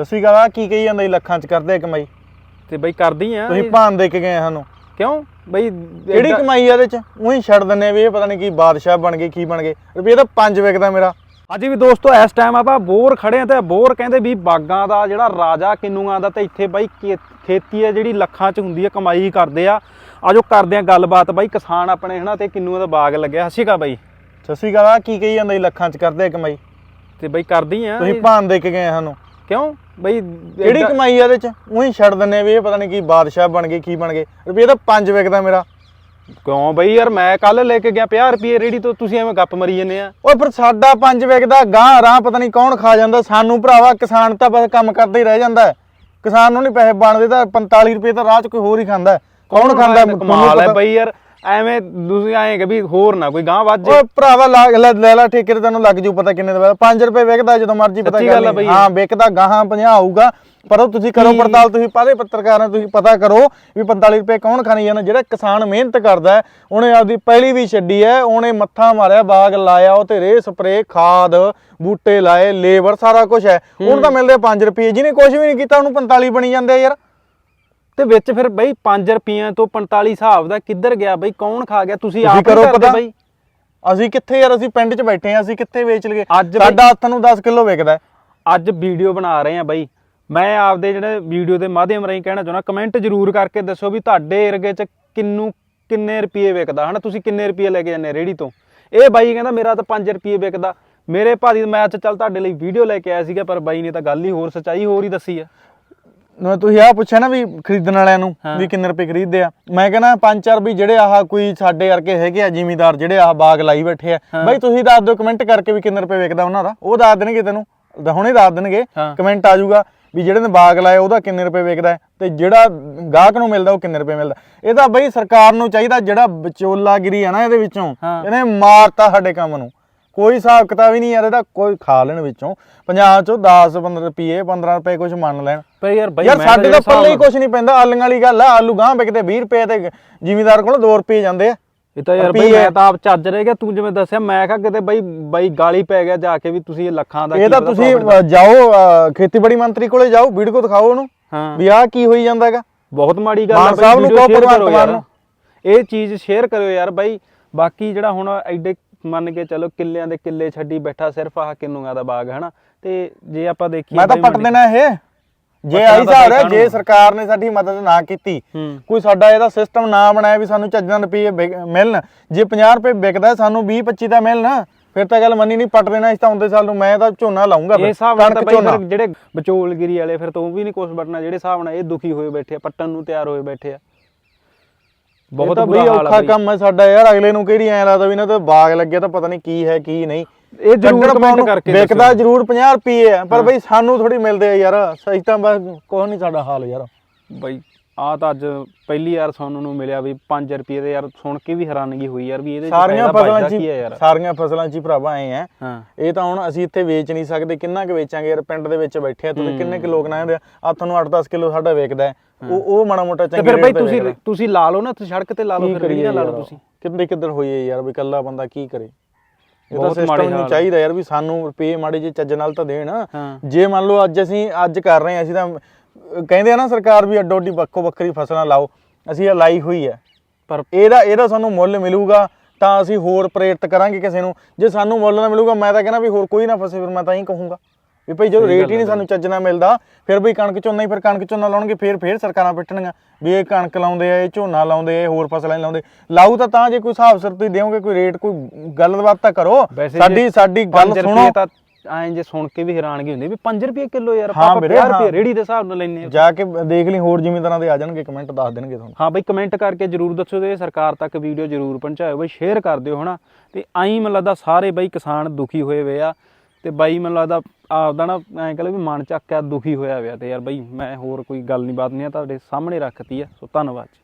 ਸਤਿ ਸ਼੍ਰੀ ਅਕਾਲ ਆਹ ਕੀ ਕਹੀ ਜਾਂਦਾ ਜੀ ਲੱਖਾਂ ਚ ਕਰਦੇ ਆ ਕਮਾਈ? ਤੇ ਬਈ ਕਰਦੀ ਆ ਤੁਸੀਂ ਭਾਨ ਦੇ ਕੇ ਗਏ ਆ ਸਾਨੂੰ? ਕਿਉਂ? ਬਈ ਕਿਹੜੀ ਕਮਾਈ ਆ ਇਹਦੇ ਚ? ਉਹੀ ਛੱਡ ਦਿੰਨੇ ਆ ਵੀ ਇਹ ਪਤਾ ਨਹੀਂ ਕੀ ਬਾਦਸ਼ਾਹ ਬਣ ਗਏ ਕੀ ਬਣ ਗਏ। ਰੁਪਏ ਤਾਂ 5 ਵਿਕਦਾ ਮੇਰਾ। ਅੱਜ ਵੀ ਦੋਸਤੋ ਇਸ ਟਾਈਮ ਆਪਾਂ ਬੋਰ ਖੜੇ ਆ ਤੇ ਬੋਰ ਕਹਿੰਦੇ ਵੀ ਬਾਗਾਂ ਦਾ ਜਿਹੜਾ ਰਾਜਾ ਕਿੰਨੂਆਂ ਦਾ ਤੇ ਇੱਥੇ ਬਾਈ ਖੇਤੀ ਹੈ ਜਿਹੜੀ ਲੱਖਾਂ 'ਚ ਹੁੰਦੀ ਹੈ ਕਮਾਈ ਕਰਦੇ ਆ। ਆਜੋ ਕਰਦੇ ਆ ਗੱਲਬਾਤ ਬਾਈ ਕਿਸਾਨ ਆਪਣੇ ਹਨਾ ਤੇ ਕਿੰਨੂਆਂ ਦਾ ਬਾਗ ਲੱਗਿਆ। ਹਸੀਕਾ ਬਾਈ। ਸਤਿ ਸ਼੍ਰੀ ਅਕਾਲ ਕੀ ਕਹੀ ਜਾਂਦਾ ਜੀ ਲੱਖਾਂ ਚ ਕਰਦੇ ਆ ਕਮਾਈ? ਤੇ ਬਾਈ ਕਰਦੀ ਆ। ਤੁਸੀਂ ਭਾਨ ਦੇ ਕੇ ਗਏ ਆ ਸਾਨੂੰ? ਕਿਉਂ? ਬਈ ਕਿਹੜੀ ਕਮਾਈ ਆ ਇਹਦੇ ਚ? ਉਹੀ ਛੱਡ ਦਿੰਨੇ ਵੀ ਇਹ ਪਤਾ ਨਹੀਂ ਕੀ ਬਾਦਸ਼ਾਹ ਬਣ ਗਏ ਕੀ ਬਣ ਗਏ। ਰੁਪਏ ਤਾਂ 5 ਵਿਕਦਾ ਮੇਰਾ। ਕਿਉਂ ਬਈ ਯਾਰ ਮੈਂ ਕੱਲ ਲੈ ਕੇ ਗਿਆ 50 ਰੁਪਏ ਰੇੜੀ ਤੋਂ ਤੁਸੀਂ ਐਵੇਂ ਗੱਪ ਮਰੀ ਜੰਨੇ ਆ। ਓਏ ਫਿਰ ਸਾਡਾ 5 ਵਿਕਦਾ ਗਾਂ ਰਾਹ ਪਤਾ ਨਹੀਂ ਕੌਣ ਖਾ ਜਾਂਦਾ। ਸਾਨੂੰ ਭਰਾਵਾ ਕਿਸਾਨ ਤਾਂ ਬਸ ਕੰਮ ਕਰਦਾ ਹੀ ਰਹਿ ਜਾਂਦਾ। ਕਿਸਾਨ ਨੂੰ ਨਹੀਂ ਪੈਸੇ ਬਣਦੇ ਤਾਂ 45 ਰੁਪਏ ਤਾਂ ਰਾਹ ਚ ਕੋਈ ਹੋਰ ਹੀ ਖਾਂਦਾ। ਕੌਣ ਖਾਂਦਾ ਕਮਾਲ ਹੈ ਬਈ ਯਾਰ। ਐਵੇਂ ਤੁਸੀਂ ਐਂ ਕਿ ਵੀ ਹੋਰ ਨਾ ਕੋਈ ਗਾਂ ਵੱਜ ਓਏ ਭਰਾਵਾ ਲਾ ਲੈ ਲੈ ਲਾ ਠੇਕੇ ਤੇ ਤੈਨੂੰ ਲੱਗ ਜੂ ਪਤਾ ਕਿੰਨੇ ਦਾ। 5 ਰੁਪਏ ਵਿਕਦਾ ਜਦੋਂ ਮਰਜ਼ੀ ਪਤਾ ਸੱਚੀ ਗੱਲ ਆ ਲਈ ਬਈ। ਹਾਂ ਵਿਕਦਾ ਗਾਹਾਂ 50 ਆਊਗਾ ਪਰ ਉਹ ਤੁਸੀਂ ਕਰੋ ਪੜਤਾਲ ਤੁਸੀਂ ਪਾਦੇ ਪੱਤਰਕਾਰਾਂ ਤੁਸੀਂ ਪਤਾ ਕਰੋ ਵੀ 45 ਰੁਪਏ ਕੌਣ ਖਾਣੀ ਜਾਂਦਾ। ਜਿਹੜਾ ਕਿਸਾਨ ਮਿਹਨਤ ਕਰਦਾ ਹੈ, ਉਹਨੇ ਆਪਦੀ ਪਹਿਲੀ ਵੀ ਛੱਡੀ ਹੈ ਉਹਨੇ ਮੱਥਾ ਮਾਰਿਆ ਬਾਗ ਲਾਇਆ ਉਹ ਤੇ ਰੇ ਸਪਰੇ ਖਾਦ ਬੂਟੇ ਲਾਏ ਲੇਬਰ ਸਾਰਾ ਕੁਝ ਹੈ। ਉਹਨੂੰ ਤਾਂ ਮਿਲਦੇ 5 ਰੁਪਏ ਜਿਹਨੇ ਕੁਝ ਵੀ ਨਹੀਂ ਕੀਤਾ ਉਹਨੂੰ 45 ਬਣੀ ਜਾਂਦੇ ਆ ਯਾਰ। ਤੇ ਵਿੱਚ ਫਿਰ ਬਈ 5 ਰੁਪਈਆਂ ਤੋਂ 45 ਹਿਸਾਬ ਦਾ ਕਿੱਧਰ ਗਿਆ ਬਈ? ਕੌਣ ਖਾ ਗਿਆ? ਤੁਸੀਂ ਆਪ ਕਰੋ ਪਤਾ। ਬਈ। ਅਸੀਂ ਕਿੱਥੇ ਯਾਰ? ਅਸੀਂ ਪਿੰਡ 'ਚ ਬੈਠੇ ਆ ਅਸੀਂ ਕਿੱਥੇ ਵੇਚ ਬਈ- ਸਾਡਾ ਹੱਥ ਨੂੰ 10 ਕਿਲੋ ਵਿਕਦਾ। ਅੱਜ ਵੀਡੀਓ ਬਣਾ ਰਹੇ ਆ ਬਈ। ਮੈਂ ਆਪਦੇ ਜਿਹੜੇ ਵੀਡੀਓ ਦੇ ਮਾਧਿਅਮ ਰਾਹੀਂ ਕਹਿਣਾ ਚਾਹੁੰਦਾ ਕਮੈਂਟ ਜ਼ਰੂਰ ਕਰਕੇ ਦੱਸੋ ਵੀ ਤੁਹਾਡੇ ਏਰੀਏ 'ਚ ਕਿੰਨੂ ਕਿੰਨੇ ਰੁਪਏ ਵਿਕਦਾ? ਹਨਾ ਤੁਸੀਂ ਕਿੰਨੇ ਰੁਪਏ ਲੈ ਕੇ ਜਾਂਦੇ ਰੇੜੀ ਤੋਂ? ਇਹ ਬਾਈ ਕਹਿੰਦਾ ਮੇਰਾ ਤਾਂ 5 ਰੁਪਏ ਵਿਕਦਾ। ਮੇਰੇ ਭਾਜੀ ਮੈਂ ਅੱਜ ਚੱਲ ਤੁਹਾਡੇ ਲਈ ਵੀਡੀਓ ਲੈ ਕੇ ਆਇਆ ਸੀਗਾ ਪਰ ਬਾਈ ਨੇ ਤਾਂ ਗੱਲ ਹੀ ਹੋਰ ਸੱਚਾਈ ਹੋਰ ਹੀ ਦੱਸੀ ਆ। ਨਾ ਤੁਸੀਂ ਆਹ ਪੁੱਛਿਆ ਨਾ ਵੀ ਖਰੀਦਣ ਵਾਲਿਆਂ ਨੂੰ। ਵੀ ਕਿੰਨੇ ਰੁਪਏ ਖਰੀਦਦੇ ਆ ਮੈਂ ਕਹਿੰਦਾ ਪੰਜ ਚਾਰ ਵੀ ਜਿਹੜੇ ਆਹ ਕੋਈ ਸਾਡੇ ਵਰਗੇ ਹੈਗੇ ਆ ਜ਼ਿਮੀਦਾਰ ਜਿਹੜੇ ਆਹ ਬਾਗ ਲਾਈ ਬੈਠੇ ਆ। ਬਾਈ ਤੁਸੀਂ ਦੱਸ ਦਿਓ ਕਮੈਂਟ ਕਰਕੇ ਵੀ ਕਿੰਨੇ ਰੁਪਏ ਵਿਕਦਾ ਉਹਨਾਂ ਦਾ ਉਹ ਦੱਸ ਦੇਣਗੇ ਤੈਨੂੰ ਹੁਣੇ ਦੱਸ ਦੇਣਗੇ। ਕਮੈਂਟ ਆ ਜਾਊਗਾ ਵੀ ਜਿਹੜੇ ਨੇ ਬਾਗ ਲਾਇਆ ਉਹਦਾ ਕਿੰਨੇ ਰੁਪਏ ਵਿਕਦਾ ਤੇ ਜਿਹੜਾ ਗਾਹਕ ਨੂੰ ਮਿਲਦਾ ਉਹ ਕਿੰਨੇ ਰੁਪਏ ਮਿਲਦਾ ਇਹ ਤਾਂ ਬਈ ਸਰਕਾਰ ਨੂੰ ਚਾਹੀਦਾ ਜਿਹੜਾ ਵਿਚੋਲਾਗਿਰੀ ਆ ਨਾ ਇਹਦੇ ਵਿੱਚੋਂ। ਇਹਨੇ ਮਾਰਤਾ ਸਾਡੇ ਕੰਮ ਨੂੰ ਕੋਈ ਹਿਸਾਬ ਕਿਤਾਬ ਹੀ ਨਹੀਂ ਯਾਰ ਇਹਦਾ ਕੋਈ ਖਾ ਲੈਣ ਵਿੱਚੋਂ 50 ਚੋਂ 10 15 ਰੁਪਏ 15 ਰੁਪਏ ਕੁਝ ਮੰਨ ਲੈਣ ਪਰ ਯਾਰ ਬਾਈ ਯਾਰ ਸਾਡੇ ਤਾਂ ਪੱਲੇ ਹੀ ਕੁਝ ਨਹੀਂ ਪੈਂਦਾ ਆਲੂਆਂ ਵਾਲੀ ਗੱਲ ਆ ਆਲੂ ਗਾਂ ਵਿਕਦੇ 20 ਰੁਪਏ ਤੇ ਜ਼ਿਮੀਦਾਰ ਕੋਲ 2 ਰੁਪਏ ਜਾਂਦੇ ਆ ਇਹ ਤਾਂ ਯਾਰ ਬਈ। ਮੈਂ ਤਾਂ ਆਪ ਚੱਜ ਰਹਿ ਗਿਆ ਤੂੰ ਜਿਵੇਂ ਦੱਸਿਆ ਮੈਂ ਕਿਹਾ ਕਿਤੇ ਬਈ ਬਾਈ ਗਾਲੀ ਪੈ ਗਿਆ ਜਾ ਕੇ ਵੀ ਤੁਸੀਂ ਇਹ ਲੱਖਾਂ ਦਾ ਇਹ ਤਾਂ ਤੁਸੀਂ ਜਾਓ ਖੇਤੀਬਾੜੀ ਮੰਤਰੀ ਕੋਲੇ ਜਾਓ ਵੀਡੀਓ ਦਿਖਾਓ ਉਹਨੂੰ ਹਾਂ ਵੀ ਆਹ ਕੀ ਹੋਈ ਜਾਂਦਾ ਹੈਗਾ ਬਹੁਤ ਮਾੜੀ ਗੱਲ ਬਈ ਸਾਹਿਬ ਨੂੰ ਕਹੋ ਭਗਵੰਤ ਮਾਨ। ਨੂੰ। ਇਹ ਚੀਜ਼ ਸ਼ੇਅਰ ਕਰਿਓ ਯਾਰ ਬਾਈ ਬਾਕੀ ਜਿਹੜਾ ਹੁਣ ਐਡੇ ਮੰਨ ਕੇ ਚਲੋ ਕਿੱਲਿਆਂ ਦੇ ਕਿੱਲੇ ਛੱਡੀ ਬੈਠਾ ਸਿਰਫ ਆਹ ਕਿੰਨੂਆਂ ਦਾ ਬਾਗ ਹਨਾ? ਤੇ ਜੇ ਆਪਾਂ ਦੇਖੀਏ ਮੈਂ ਤਾਂ ਪੱਟ ਦੇਣਾ ਇਹ। ਜੇ ਆਈ ਹੈ ਬਈ ਜੇ? ਸਰਕਾਰ ਨੇ ਸਾਡੀ ਮਦਦ ਨਾ ਕੀਤੀ ਕੋਈ ਸਾਡਾ ਇਹਦਾ ਸਿਸਟਮ ਨਾ ਬਣਾਇਆ ਵੀ ਸਾਨੂੰ ਚੱਜਾਂ ਰੁਪਏ ਮਿਲਣ। ਜੇ 50 ਰੁਪਏ ਵਿਕਦਾ ਸਾਨੂੰ 20 25 ਦਾ ਮਿਲਣ ਫਿਰ ਤਾਂ ਗੱਲ ਮੰਨੀ ਨਹੀਂ ਪੱਟ ਦੇਣਾ ਇਸ ਤਾਂ ਆਉਂਦੇ ਸਾਲ ਨੂੰ। ਮੈਂ ਤਾਂ ਝੋਨਾ ਲਾਉਂਗਾ ਇਹ ਹਿਸਾਬ ਨਾਲ ਤਾਂ ਬਾਈ ਫਿਰ ਜਿਹੜੇ ਵਿਚੋਲਗਿਰੀ ਵਾਲੇ ਫਿਰ ਤੋਂ ਵੀ ਨਹੀਂ ਕੁਝ ਬਟਣਾ ਜਿਹੜੇ ਹਿਸਾਬ ਨਾਲ ਇਹ ਦੁਖੀ ਹੋਏ ਬੈਠੇ ਆ ਪੱਟਣ ਨੂੰ ਤਿਆਰ ਹੋਏ ਬੈਠੇ ਆ। ਬਹੁਤ ਬੁਰਾ ਹਾਲ ਆ ਔਖਾ ਬਈ। ਕੰਮ ਹੈ ਸਾਡਾ ਯਾਰ ਅਗਲੇ ਨੂੰ ਕਿਹੜੀ ਐ ਲੱਗਦਾ ਵੀ ਇਹਨਾਂ ਤੇ ਬਾਗ ਲੱਗਿਆ ਤਾਂ ਪਤਾ ਨਹੀਂ ਕੀ ਹੈ ਕੀ ਨਹੀਂ ਇਹ ਜ਼ਰੂਰ ਕਮੈਂਟ ਪਾਉਣ ਕਰਕੇ ਵਿਕਦਾ ਦੱਸਿਓ। ਜ਼ਰੂਰ 50 ਰੁਪਏ ਆ ਪਰ ਬਈ ਸਾਨੂੰ ਥੋੜੀ ਮਿਲਦੇ ਆ ਯਾਰ ਸਹੀ ਤਾਂ ਬਸ ਕੋਈ ਨਹੀਂ ਸਾਡਾ ਹਾਲ ਯਾਰ ਬਈ ਆ ਤਾਂ ਅੱਜ ਪਹਿਲੀ ਵਾਰ ਸੁਣਨ ਨੂੰ ਮਿਲਿਆ ਵੀ 5 ਰੁਪਏ ਦੇ ਯਾਰ ਸੁਣ ਕੇ ਵੀ ਹੈਰਾਨਗੀ ਹੋਈ ਯਾਰ ਵੀ ਇਹਦੇ ਚ ਸਾਰੀਆਂ ਫਾਇਦਾ ਫਸਲਾਂ ਚ ਕੀ ਹੈ ਹੀ- ਯਾਰ? ਸਾਰੀਆਂ ਫਸਲਾਂ ਚ ਹੀ ਭਰਾਵਾ ਆਏ ਆ ਹਾਂ। ਇਹ ਤਾਂ ਹੁਣ ਅਸੀਂ ਇੱਥੇ ਵੇਚ ਨਹੀਂ ਸਕਦੇ ਕਿੰਨਾ ਕੁ ਵੇਚਾਂਗੇ ਯਾਰ? ਪਿੰਡ ਦੇ ਵਿੱਚ ਬੈਠੇ ਆ ਤੁਸੀਂ ਕਿੰਨੇ ਕੁ ਲੋਕ ਨਾ ਆਂਦੇ ਆ ਤੁਹਾਨੂੰ 8-10 ਕਿਲੋ ਸਾਡਾ ਵੇਚਦਾ ਹੈ। ਉਹ ਉਹ ਮਾੜਾ ਮੋਟਾ ਚੰਗੇ ਫਿਰ ਬਈ ਤੁਸੀਂ। ਤੁਸੀਂ ਲਾ ਲਓ ਨਾ ਤੁਸੀਂ ਸੜਕ ਤੇ ਲਾ ਲਓ ਫਿਰ ਰੇਹੜੀਆਂ ਲਾ ਲਓ? ਤੁਸੀਂ। ਕਿੱਧਰ ਕਿੱਧਰ ਹੋਈਏ ਯਾਰ ਵੀ ਇਕੱਲਾ ਬੰਦਾ ਕੀ ਕਰੇ? ਇਹ ਤਾਂ ਸਿਸਟਮ ਨੂੰ ਆ। ਚਾਹੀਦਾ ਯਾਰ ਵੀ ਸਾਨੂੰ ਰੁਪਏ ਮਾੜੇ ਜੇ ਚੱਜ ਨਾਲ ਤਾਂ ਦੇਣ। ਜੇ ਮੰਨ ਲਓ ਅੱਜ ਅਸੀਂ ਅੱਜ ਕਰ ਰਹੇ ਹਾਂ ਅਸੀਂ ਤਾਂ ਕਹਿੰਦੇ ਆ ਨਾ ਸਰਕਾਰ ਵੀ ਅੱਡੋ ਅੱਡੀ ਵੱਖੋ ਵੱਖਰੀ ਫਸਲਾਂ ਲਾਓ ਅਸੀਂ ਇਹ ਲਾਈ ਹੋਈ ਹੈ। ਪਰ ਇਹਦਾ ਇਹਦਾ ਸਾਨੂੰ ਮੁੱਲ ਮਿਲੂਗਾ ਤਾਂ ਅਸੀਂ ਹੋਰ ਪ੍ਰੇਰਿਤ ਕਰਾਂਗੇ ਕਿਸੇ ਨੂੰ। ਜੇ ਸਾਨੂੰ ਮੁੱਲ ਨਾ ਮਿਲੂਗਾ ਮੈਂ ਤਾਂ ਕਹਿੰਦਾ ਵੀ ਹੋਰ ਕੋਈ ਨਾ ਫਸੇ ਫਿਰ ਮੈਂ ਤਾਂ ਇਹੀ ਕਹੂੰਗਾ। ਵੀ ਭਾਈ ਜਦੋਂ ਰੇਟ ਹੀ ਨਹੀਂ ਹੈ ਸਾਨੂੰ ਚੱਜ ਨਾਲ ਮਿਲਦਾ ਫਿਰ ਵੀ ਕਣਕ ਝੋਨਾ ਹੀ ਫਿਰ ਕਣਕ ਝੋਨਾ ਲਾਉਣਗੇ ਫਿਰ ਫਿਰ ਸਰਕਾਰਾਂ ਪਿੱਟਣਗੀਆਂ। ਵੀ ਇਹ ਕਣਕ ਲਾਉਂਦੇ ਆ ਇਹ ਝੋਨਾ ਲਾਉਂਦੇ ਆ ਇਹ ਹੋਰ ਫਸਲਾਂ ਨਹੀਂ ਲਾਉਂਦੇ। ਲਾਊ ਤਾਂ ਤਾਂ ਜੇ ਕੋਈ ਹਿਸਾਬ ਸਿਰ ਤੁਸੀਂ ਦਿਓਗੇ ਕੋਈ ਰੇਟ ਕੋਈ ਗੱਲਬਾਤ ਤਾਂ ਕਰੋ। ਸਾਡੀ ਸਾਡੀ ਗੱਲ ਸੁਣੋ। ਐਂ ਜੇ ਸੁਣ ਕੇ ਵੀ ਹੈਰਾਨਗੀ ਹੁੰਦੀ ਵੀ 5 ਰੁਪਏ ਕਿਲੋ ਯਾਰ ਆਪਾਂ ਵੀਰੇ, 50 ਰੁਪਏ। ਰੇੜੀ ਦੇ ਹਿਸਾਬ ਨਾਲ ਲੈਨੇ ਆ ਜਾ ਕੇ ਦੇਖ ਲਈ ਹੋਰ ਜ਼ਿਮੀਂਦਾਰਾਂ ਦੇ ਆ ਜਾਣਗੇ ਕਮੈਂਟ ਦੱਸ ਦੇਣਗੇ ਤੁਹਾਨੂੰ। ਹਾਂ ਬਈ ਕਮੈਂਟ ਕਰਕੇ ਜਰੂਰ ਦੱਸੋ ਤੇ ਸਰਕਾਰ ਤੱਕ ਵੀਡੀਓ ਜਰੂਰ ਪਹੁੰਚਾਇਓ। ਬਈ ਸ਼ੇਅਰ ਕਰ ਦਿਓ ਹਨਾ। ਤੇ ਆਈ ਮੈਨੂੰ ਲੱਗਦਾ ਸਾਰੇ ਬਈ ਕਿਸਾਨ ਦੁਖੀ ਹੋਏ ਵੇ ਆ। ਤੇ ਬਾਈ ਮੈਨੂੰ ਲੱਗਦਾ ਆਪਦਾ ਨਾ ਐਂ ਕਹ ਲਓ ਵੀ ਮਨ ਚੱਕਿਆ ਦੁਖੀ ਹੋਇਆ ਹੋਇਆ ਤੇ ਯਾਰ ਬਈ ਮੈਂ ਹੋਰ ਕੋਈ ਗੱਲ ਨਹੀਂ ਬਾਤ ਨਹੀਂ ਆ ਤੁਹਾਡੇ ਸਾਹਮਣੇ ਰੱਖਤੀ ਆ। ਸੋ ਧੰਨਵਾਦ ਜੀ।